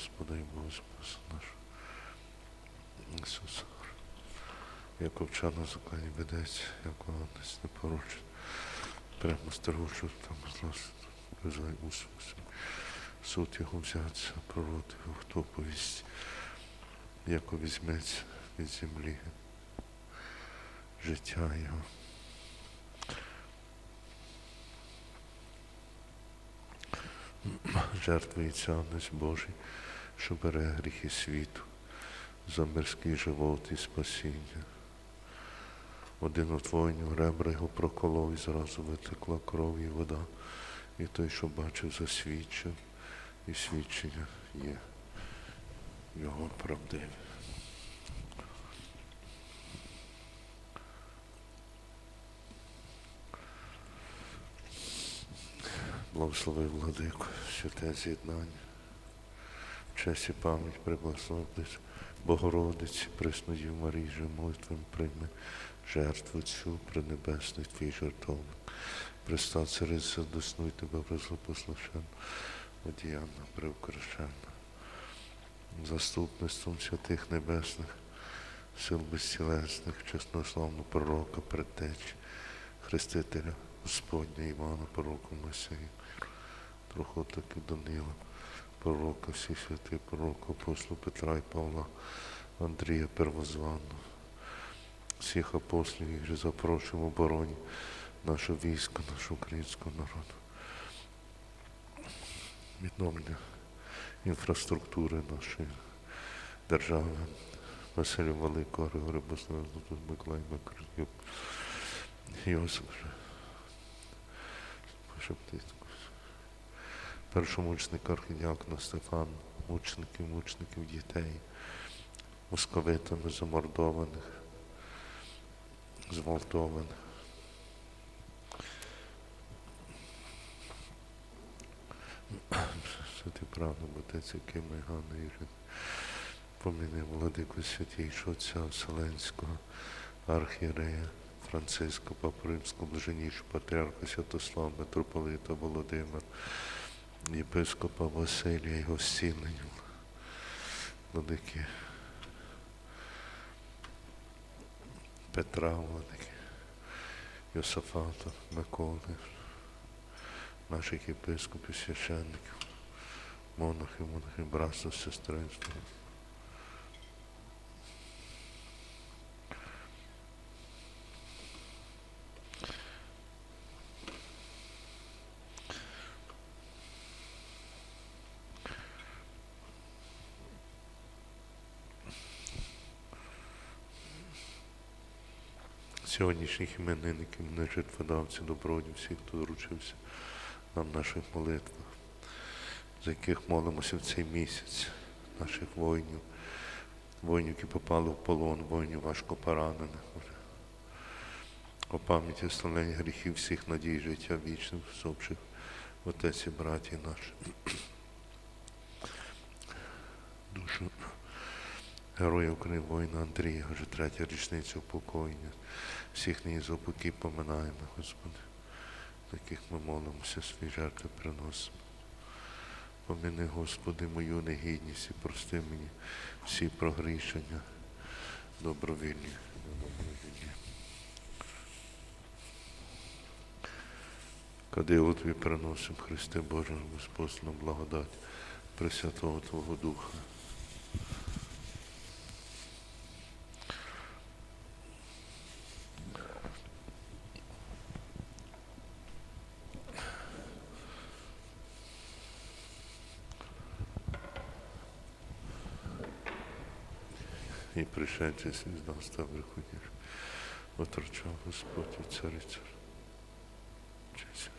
Господа і Бога Спаса нашого Ісуса. Як овча на закладі ведеться, як агнець непорочний. Прямо стережу там злость, визвай усмусим. Суд його взяться, пророти його, хто повість, як візьметься від землі життя його. Жертвується Агнець Божий, що бере гріхи світу, за мирський живот і спасіння. Один от воїнів ребра його проколов і зразу витекла кров і вода. І той, що бачив, засвідчив, і свідчення є його правдиве. Благослови владику, святе з'єднання, честь і пам'ять приблагословитись Богородиці, Преснодів Марії, же молитвами прийми жертву цю пренебесний твій жертовник. Преста цариця, доснуй тебе призлопослушен, одіянна, приукрашена. Заступництвом святих небесних, сил безцілесних, чеснославного пророка, предтечі, хрестителя Господня Івана, пророка Месії, трохи таки Данила, пророка, всіх святих пророка, апостола Петра і Павла, Андрія Первозваного, всіх апостолів, же запрошуємо обороні нашого війська, нашого українського народу. Відновлення інфраструктури нашої держави, Василю Великого, Григорія Бослава, Миколай Макарюк, Йосип, Шептицьку, першомучник архідіакона Стефан, мучеників, мучеників дітей, московитами замордованих, зґвалтованих. Святий правда, Отець, який ми Ганна Ірин. Поміни владику святійшого отця Вселенського, архієрея Франциска, Папу Римського, блаженнішого патріарха Святослава, митрополита Володимир, єпископа Василія, його зцілення, владики Петра, владики, Йосафата, Миколи, наших єпископів, священників, монахів, монахів, братства, сестринства. Сьогоднішніх іменинників, мене жертводавці, добродів, всіх, хто доручився нам в наших молитвах, за яких молимося в цей місяць, наших воїнів, воїнів, які попали в полон, воїнів важко поранених. О пам'яті славлення гріхів всіх надій, життя вічних, всопших, отець і браті наші. Душу Героя України воїна Андрія, вже третя річниця упокоєння. Всіх нині за поминаємо, Господи, за яких ми молимося, свої жертви приносимо. Поміни, Господи, мою негідність і прости мені всі прогрішення, добровільні, недобровільні. Кадило Тобі приносимо, Христе Боже, Господну благодать Пресвятого Твого Духа. І пришедший звізда став виходиш. Отрочав Господь і цариця. Честь.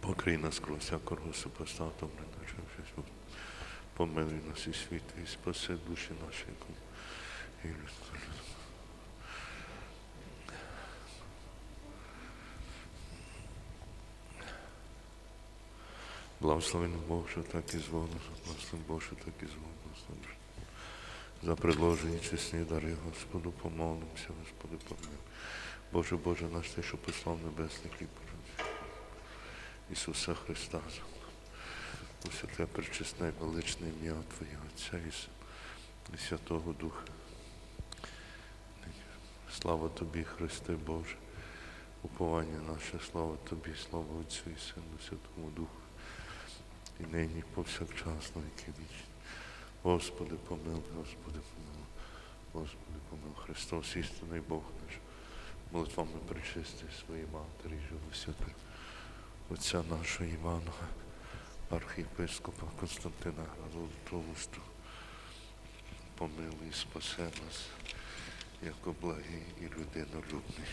Покрий нас кров всякого супостата, начавшись. Помилуй нас і світ, і спаси душі наші. І людство. Благословен Бог, що так і зволив, благословен Бог, що так і благословен. За предложені чесні дари, Господу, помолимося, Господи, помилуй. Боже, Боже наш, Ти, що послав небесний хліб. Ісуса Христа. у святе причесне і величне ім'я Твоє Отця і Святого Духа. Слава Тобі, Христе Боже, уповання наше, слава Тобі, слава Отцю і Сину, Святому Духу, і нині, і повсякчас, на віки. Господи, помилуй, Господи, помилуй, Господи, помилуй, Христос, істинний Бог наш, молитвами причисти своїй матері, живу святих, Отця нашого Івана, архієпископа Константина Золотоусту, помилуй і спасе нас, як благий і людинолюбний.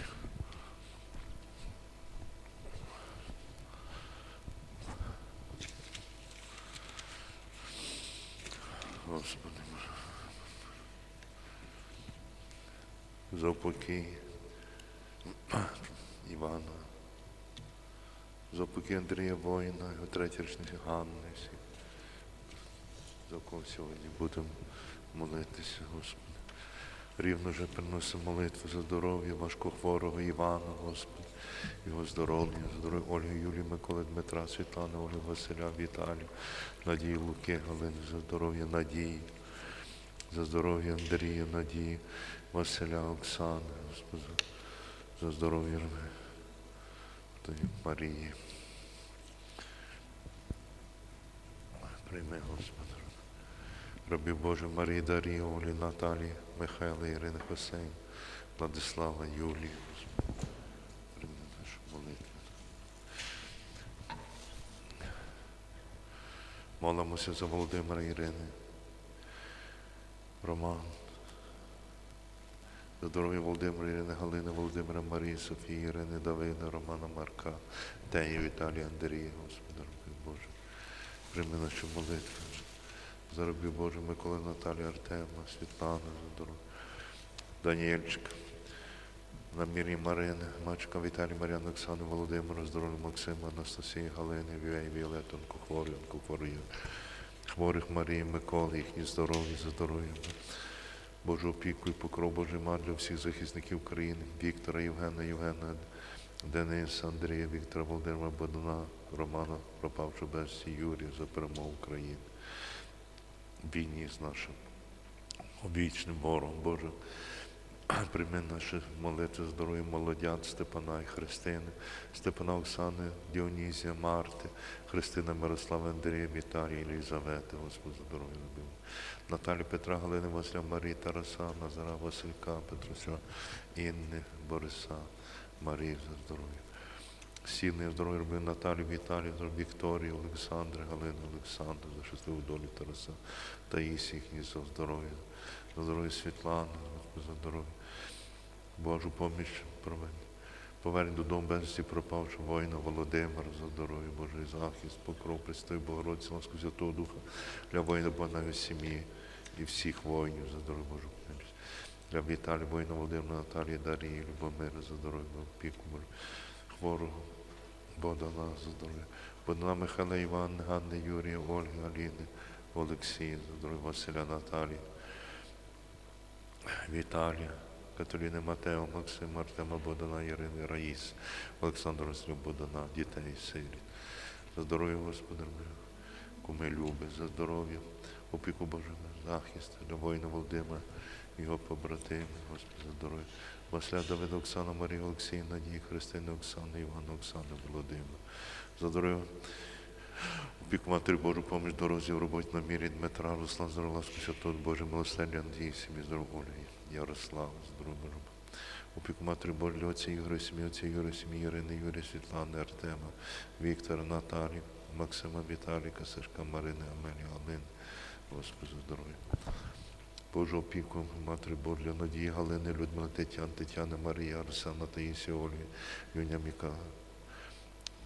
Господи, за упокій Івана, за упокій Андрія Воїна, його третячниці Ганни, всіх, за кого сьогодні будемо молитися, Господи. Рівно вже приносимо молитву за здоров'я важкохворого Івана, Господи, його здоров'я, здоров'я Ольги Юлії, Миколи Дмитра, Світлани, Ольги Василя, Віталію, Надії Луки, Галини, за здоров'я Надії, за здоров'я Андрія, Надії, Василя, Оксани, за здоров'я Марії. Прийми, Господи. Рабі Боже Марії Дарії, Олі, Наталії, Михайла, Ірини Хосейн, Владислава, Юлії. Господи, Прийми нашу молитву. Молимося за Володимира Ірини, Роман, за здоров'я Володимира Ірини, Галини, Володимира Марії, Софії, Ірини, Давида, Романа Марка, Теї, Віталія, Андрія, Господи, Рабі Боже. Прийми нашу молитву. За Боже, Миколи Наталія Артема, Світлана, за здоров'я, Даніельчика, на мірі Марини, Мачка Віталій, Мар'яна, Оксани, Володимира, здоров'я Максима, Анастасії, Галини, Вівей, Віолетонку, Хворянку, Хворію, хворих Марії, Миколи, їхні здоров'я, здоров'я. Божу опіку і покров Божий мар для всіх захисників України, Віктора, Євгена, Євгена, Дениса, Андрія, Віктора, Володимира, Бодуна, Романа, пропавши безсі, Юрія, за перемогу України. Війні з нашим обічним ворогом, Боже. Прийми наші молитви здоров'я молодят Степана і Христини, Степана Оксани, Діонізія, Марти, Христина Мирослава Андрія, Віталія, Єлізавети, Господи, здоров'я любимо. Наталі Петра, Галини, Василя, Марії, Тараса, Назара, Василька, Петруся, Інни, Бориса, Марії за здоров'я. Сильне здоров'я робив Наталію, Віталію, здоров'я Вікторію, Олександра, Галину, Олександру, за щасливу долю Тараса, Таїсі, їхні за здоров'я, за здоров'я Господи, за здоров'я. Божу поміч проведь. Повернь додому безвісті пропавшого воїна Володимира за здоров'я, Божий захист, покров, Престой, Богородці, ласку Святого Духа для воїна Бога сім'ї і всіх воїнів за здоров'я Божу поміч. Для Віталія, воїна Володимира, Наталії, Дарії, Любомира за здоров'я, опіку, хворого, Богдана за здоров'я. Богдана Михайла Івана, Ганни, Юрія, Ольги, Аліни, Олексія, за здоров'я Василя, Наталії. Віталія, Катерини Матео, Максима, Артема Богдана, Ірини, Раїс, Олександра Василя Богдана, дітей, сиріт. За здоров'я, Господи, куми люби, за здоров'я, опіку Божого, захист для воїна Володимира, його побратимів, Господи, за здоров'я. Василя Давида, Оксана, Марія, Олексія, Надії, Христини, Оксани, Івана, Оксани, Володимира. За здоров'я Опіку Матері Божу поміж дорозі в роботі на мірі Дмитра, Руслан, здорово, ласку Святого Боже, милосердя, Андрій, сім'ї, здорово, Олі, Ярослав, здорово, Боже. Опіку Матері для отця Ігоря, сім'ї, отця Юрія, сім'ї, Ірини, Юрія, Світлани, Артема, Віктора, Наталі, Максима, Віталіка, Сашка, Марини, Амелія, Алини, Господи, здоров'я. Божу опіку, Матері Божої, Надії, Галини, Людмила, Тетян, Тетяни, Марія, Арсена, Таїсія, Ольги, Юня Міка,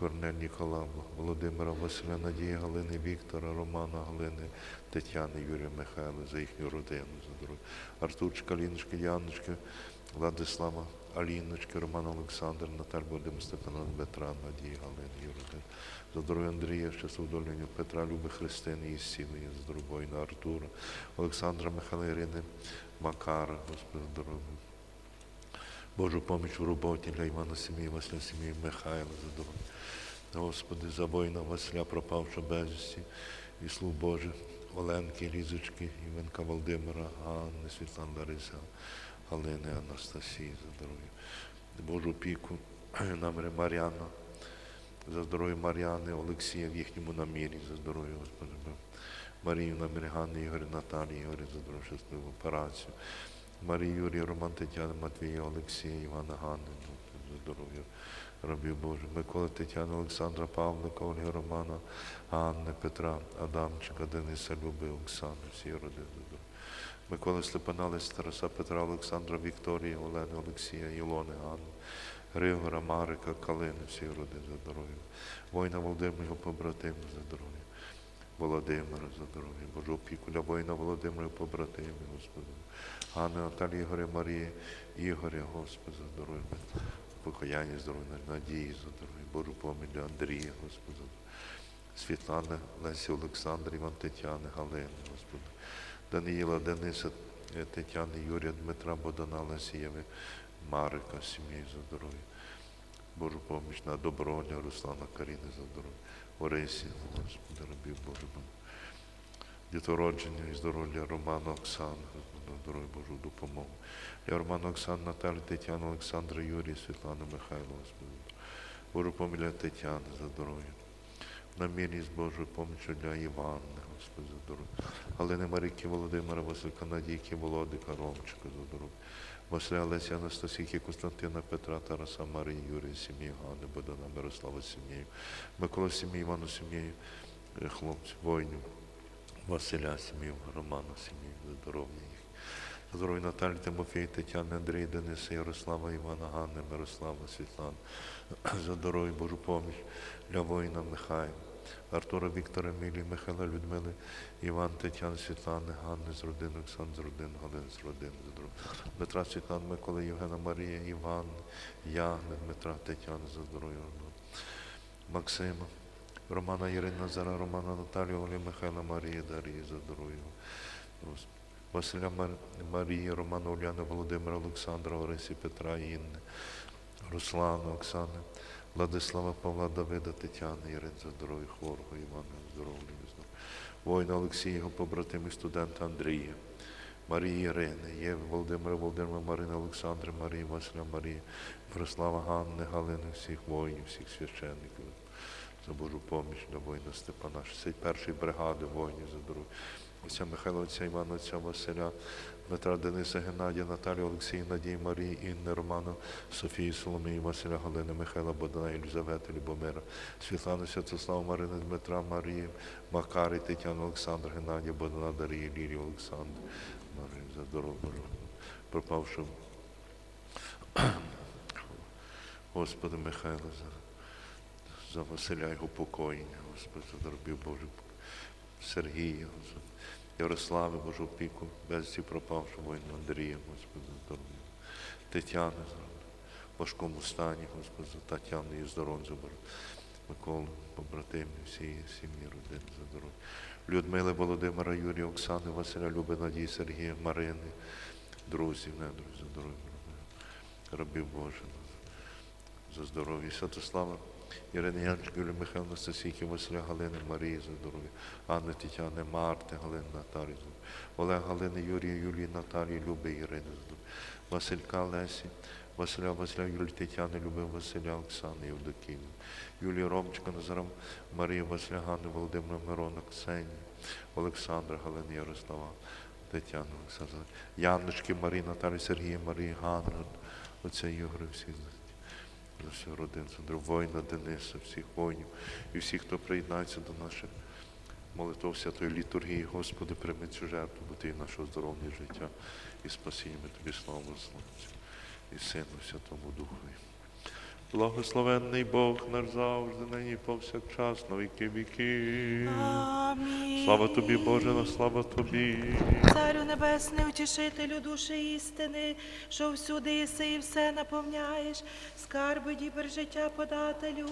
Корнель Нікола, Володимира Василя, Надії, Галини, Віктора, Романа, Галини, Тетяни, Юрія Михайла за їхню родину, за здоров'я. Артурчика, Ліночки, Яночки, Владислава, Аліночки, Роман Олександр, Наталь Володимир Степана, Дмитра, Надії, Галини, її. За здоров'я Андрія, долю Петра, Люби Христини, її зцілення, за воїна Артура, Олександра, Михайла, Ірини, Макара, Господи, здоров'я. Божу поміч в роботі для Івана Сім'ї, Василя Сім'ї, Михайла, за здоров'я. Господи, за воїна Василя, пропавши безвісті, і слуг Божих, Оленки, Лізочки, Івенка Володимира, Ганни, Світлан Лариса, Галини, Анастасії, за здоров'я. Божу опіку, наміри Мар'яна, за здоров'я Мар'яни, Олексія в їхньому намірі, за здоров'я, Господи. Марію наміри Ганни, Ігоря, Наталії, Ігоря, за здоров'я, щасливу операцію. Марію, Юрія, Роман, Тетяна, Матвія, Олексія, Івана, Ганни, ну, за здоров'я. Рабів Божих, Миколи Тетяна, Олександра, Павлика, Ольги Романа, Анни, Петра, Адамчика, Дениса, Люби, Оксани, всі родини. Миколи Степана, Тараса, Петра, Олександра, Вікторії, Олени, Олексія, Ілони, Анни, Григора, Марика, Калини, всі родини за здоров'я. Воїна Володимира, його побратими за здоров'я. Володимира за здоров'я, Божу опіку для воїна Володимира, побратими, Господи. Ганни, Наталії, Ігоря, Марії, Ігоря, Господи, за здоров'я. Покаяння, здоров'я, надії, за здоров'я, Божу помиль для Андрія, Господи. Світлана, Лесі, Олександр, Іван Тетяни, Галини, Господи. Даниїла, Дениса, е, Тетяни, Юрія, Дмитра, Богдана, Лесієви, Марика, сім'ї за здоров'я. Божу поміч на доброня, Руслана, Каріни за здоров'я. Орисі, Господи, рабів Боже. Дітородження і здоров'я Романа Оксани, за здоров'я Божу допомогу. Я Романа Оксана, Наталі, Тетяна, Олександра, Юрія, Світлана, Михайло, Господи. Божу поміля Тетяни за здоров'я. Намірність Божою помічю для Івана, Господи, за здоров'я. Галини Марики, Володимира, Василька, Надійки, Володика, Ромчика, за здоров'я. Василя Леся, Анастасійки, Константина, Петра, Тараса, Марії, Юрія, сім'ї, Ганни, Богдана, Мирослава, сім'єю. Микола, сім'ї, Івану, сім'єю, е, хлопців, воїнів. Василя, сім'ю, Романа, сім'ю, здоров'я їх. Здоров'я Наталі, Тимофій, Тетяни, Андрій, Дениса, Ярослава, Івана, Ганни, Мирослава, Світлана. За здоров'я Божу поміч для воїна Михайла. Артура Віктора Емілії, Михайла Людмили, Іван, Тетяни, Світлани, Ганни з родини, Оксан з родини, Галини з родини. Дмитра, Світлана, Микола, Євгена, Марія, Іван, Ягни, Дмитра, Тетяни, за здоров'я. Максима, Романа Ірина Назара, Романа Наталія, Олі Михайла, Марія, Дарії, за здоров'я. Василя Мар- Марії, Романа Уляни, Володимира, Олександра, Орисі, Петра, Інни, Руслана, Оксани, Владислава, Павла, Давида, Тетяни, Ірин, за здоров'я, хворого, Івана, здоров'я. Воїна Олексія, його побратими, студента Андрія, Марії Ірини, Єви, Володимира, Володимира, Марини, Олександри, Марії, Василя, Марії, Мирослава, Ганни, Галини, всіх воїнів, всіх священників. За Божу поміч для воїна Степана, 61-ї бригади воїнів за здоров'я. Отця Михайла, отця Івана, отця Василя, Дмитра Дениса, Геннадія, Наталії, Олексія, Надії, Марії, Інни, Романа, Софії, Соломії, Василя, Галини, Михайла, Богдана, Єлізавети, Любомира, Світлани, Святослава, Марини, Дмитра, Марії, Макарі, Тетяна, Олександр, Геннадія, Богдана, Дарії, Лілії, Олександр, Марії, за Божу. пропавши. Господи, Михайло, за, за Василя його покоєння, Господи, за дорогів Божих, Сергія, за Ярослави, Божу опіку, безці пропавши воїну Андрія, Господи, здоров'я. Тетяни, за в важкому стані, Господи, за Тетяну і здоров'я, за Миколу, побратимів, всієї сім'ї, родини, за здоров'я. Людмили, Володимира, Юрія, Оксани, Василя, Люби, Надії, Сергія, Марини, друзів, недрузів, за здоров'я, рабів Божих за здоров'я. Святослава, Ірини Янчик, Юлії Михайло, Анастасійки, Василя Галини, Марії за здоров'я, Анни Тетяни, Марти, Галини, Наталії, за здоров'я. Олег Галини, Юрія, Юлії, Наталії, Люби, Ірини, за здоров'я. Василька Лесі, Василя, Василя, Юлії Тетяни, Люби, Василя, Оксани, Євдокіни, Юлії Ромчика, Назарам, Марії, Василя, Ганни, Володимира, Мирона, Ксенії, Олександра, Галини, Ярослава, Тетяна, Олександра, Янночки, Марії, Наталії, Сергія, Марії, Ганна, оця Ігор, всі за всю родину, за воїна Дениса, всіх воїнів і всіх, хто приєднається до наших молитв святої літургії. Господи, прийми цю жертву, бо ти нашого здоров'я життя і спасіння. Ми тобі славу Славцю і Сину Святому Духові. Благословенний Бог наш завжди, нині повсякчас, на віки віки. Слава тобі, Боже, слава тобі. Царю небесний, утішителю душі істини, що всюди єси і все наповняєш, скарби дібер життя подателю,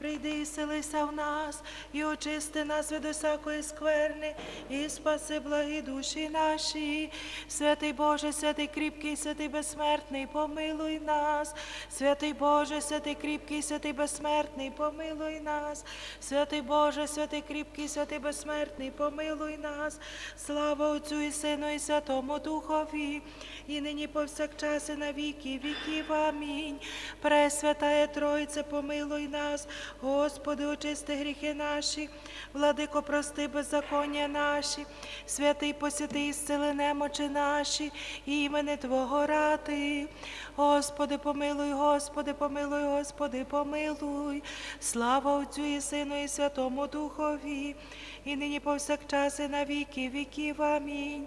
прийди і селися в нас, і очисти нас від усякої скверни, і спаси благі душі наші. Святий Боже, святий кріпкий, святий безсмертний, помилуй нас. Святий Боже, святий кріпкий, святий безсмертний, помилуй нас. Святий Боже, святий кріпкий, святий безсмертний, помилуй нас. Слава Отцю і Сину, і Святому Духові, і нині повсякчас, і на віки віків. Амінь. Пресвятає Тройце, помилуй нас, Господи, очисти гріхи наші, владико, прости беззаконня наші, святий посвяти і зцели немочі наші, імени Твого ради. Господи, помилуй, Господи, помилуй, Господи, помилуй. Слава Отцю і Сину, і Святому Духові, і нині повсякчас, і на віки віків. Амінь.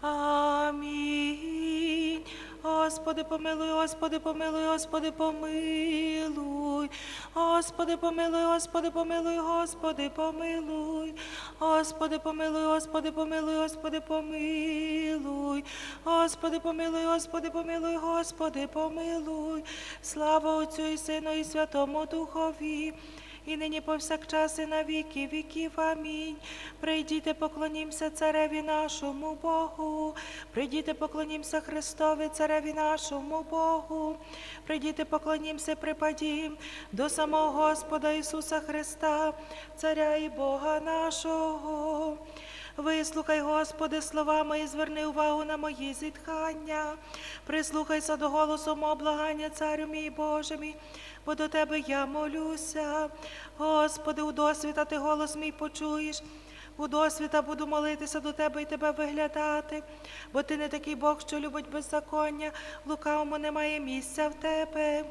Амінь. Господи, помилуй, Господи, помилуй, Господи, помилуй. Господи, помилуй, Господи, помилуй, Господи, помилуй. Господи, помилуй, Господи, помилуй, Господи, помилуй. Господи, помилуй, Господи, помилуй, Господи, помилуй. Слава Отцю і Сину, і Святому Духові і нині повсякчас і на віки віків. Амінь. Прийдіте, поклонімся цареві нашому Богу. Прийдіте, поклонімся Христові, цареві нашому Богу. Прийдіте, поклонімся, припадім до самого Господа Ісуса Христа, Царя і Бога нашого. Вислухай, Господи, слова мої, зверни увагу на мої зітхання. Прислухайся до голосу мого благання, царю мій Боже мій, бо до Тебе я молюся. Господи, у досвіта ти голос мій почуєш. У досвіта буду молитися до Тебе і Тебе виглядати, бо Ти не такий Бог, що любить беззаконня, лукавому немає місця в Тебе,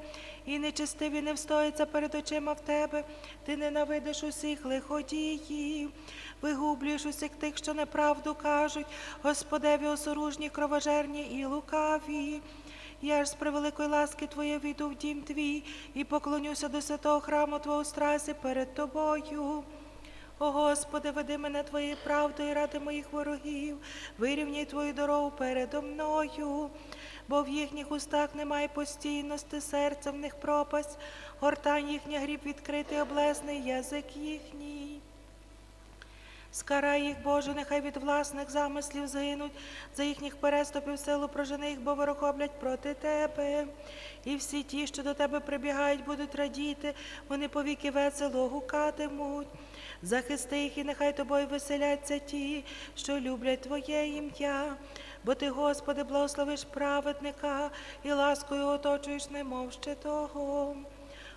і нечистиві не встоїться перед очима в Тебе, Ти ненавидиш усіх лиходіїв, вигублюєш усіх тих, що неправду кажуть, Господеві осоружні, кровожерні і лукаві. Я ж з превеликої ласки Твоєї війду в дім твій і поклонюся до святого храму Твого страсі перед Тобою. О Господи, веди мене Твоєю правдою ради моїх ворогів, вирівняй Твою дорогу передо мною, бо в їхніх устах немає постійності, серця в них пропасть, гортань їхня гріб відкритий, облесний язик їхній. Скарай їх, Боже, нехай від власних замислів згинуть, за їхніх переступів силу прожени їх, бо ворохоблять проти тебе. І всі ті, що до тебе прибігають, будуть радіти, вони повіки весело гукатимуть. Захисти їх, і нехай тобою веселяться ті, що люблять Твоє ім'я. Бо ти, Господи, благословиш праведника і ласкою оточуєш, немов ще того.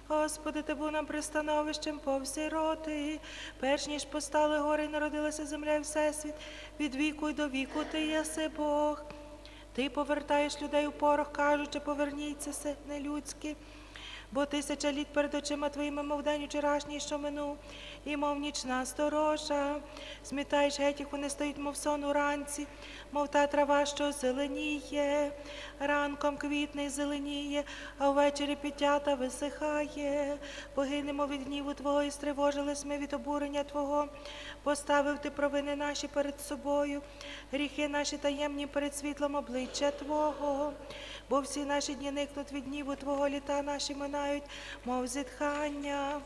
Господи, ти був нам пристановищем по всі роти, перш ніж постали гори, народилася земля і всесвіт, від віку й до віку ти єси Бог. Ти повертаєш людей у порох, кажучи, поверніться, сини людські. Бо тисяча літ перед очима твоїми, мов день вчорашній, що минув, і мов нічна сторожа. Змітаєш геть, їх вони стоять, мов сон уранці, мов та трава, що зеленіє, ранком квітне й зеленіє, а ввечері підтята висихає. Погинемо від гніву Твого і стривожились ми від обурення Твого. Поставив ти провини наші перед собою, гріхи наші таємні перед світлом обличчя Твого. Бо всі наші дні никнуть від гніву Твого літа наші минають, мов зітхання.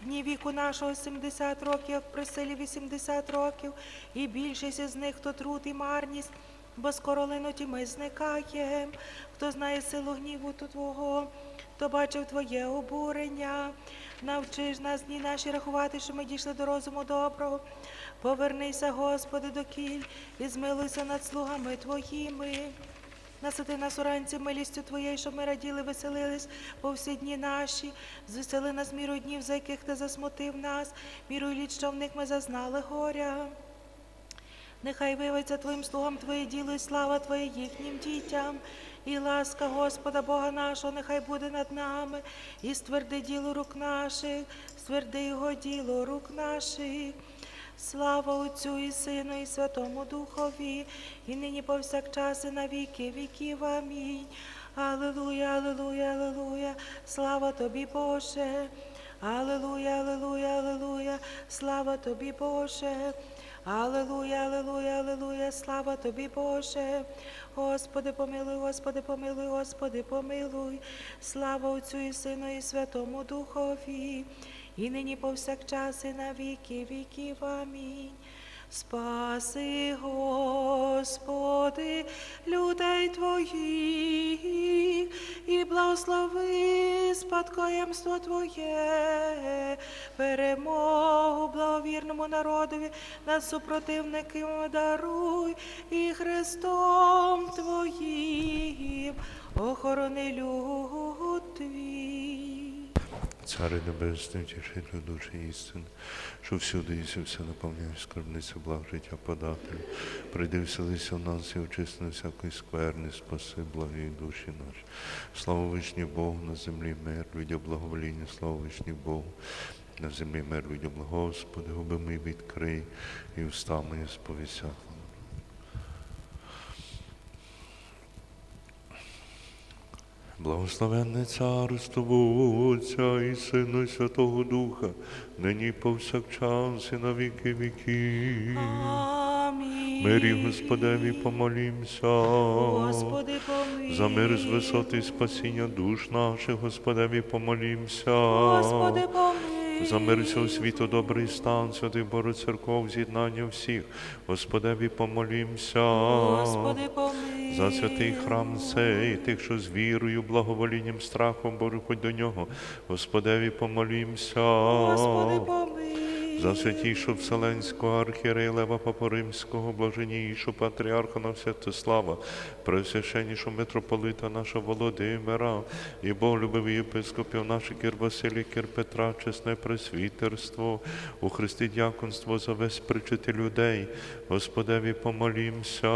Дні віку нашого 70 років, як при силі 80 років, і більшість із них то труд і марність, бо скоро линуть ми зникаєм. Хто знає силу гніву то Твого, хто бачив Твоє обурення, навчиш нас дні наші рахувати, що ми дійшли до розуму доброго. Повернися, Господи, до кіль і змилуйся над слугами Твоїми. Насити нас уранці милістю Твоєю, щоб ми раділи, веселились по всі дні наші. Звесели нас мірою днів, за яких ти засмутив нас, мірою літ, що в них ми зазнали горя. Нехай виявиться Твоїм слугам Твоє діло і слава Твоя їхнім дітям. і ласка Господа Бога нашого нехай буде над нами, і стверди діло рук наших, стверди його діло рук наших. Слава Отцю і Сину, і Святому Духові, і нині повсякчас, і на віки віків. Амінь. Аллилуйя, аллилуйя, аллилуйя, слава тобі, Боже. Аллилуйя, аллилуйя, аллилуйя, слава тобі, Боже. Аллилуйя, аллилуйя, аллилуйя, слава тобі, Боже. Господи, помилуй, Господи, помилуй, Господи, помилуй. Слава Отцю і Сину, і Святому Духові, і нині повсякчас, і на віки віків. Амінь. Спаси, Господи, людей Твоїх, і благослови спадкоємство Твоє, перемогу благовірному народові над супротивниками даруй, і Христом Твоїм охорони люд Твій. Цари Небесний, тішителю душі істини, що всюди і все наповняєш скарбницю благ життя подателю. Прийди вселися в нас і очисти на всякої скверни, спаси благі душі наші. Слава вишні Богу, на землі мир, людям благовоління, слава вишні Богу. На землі мир, людям Господи, губи мої відкрий, і уста мої сповісять. Благословенне царство Отця і Сину, і Святого Духа, нині повсякчас і на віки віків. Амінь. Мирі Господеві помолімся. Господи, помилуй. За мир з висоти спасіння душ наших, Господеві помолімся. Господи, помилуй. За мир всього світу, добрий стан, святий Боже церков, з'єднання всіх, Господеві помолімся. Господи, помилуй. За святий храм цей, тих, що з вірою, благоволінням, страхом, Боже, до нього. Господеві помолімся. Господи, помилуй. За архієрея Лева Папа Римського, блаженнішого патріарха на Святослава, пресвященнішого митрополита нашого Володимира, і Боголюбивий єпископів наших Кир Василій, Кир Петра, чесне пресвітерство, у Христі дяконство за весь причити людей. Господеві помолімся.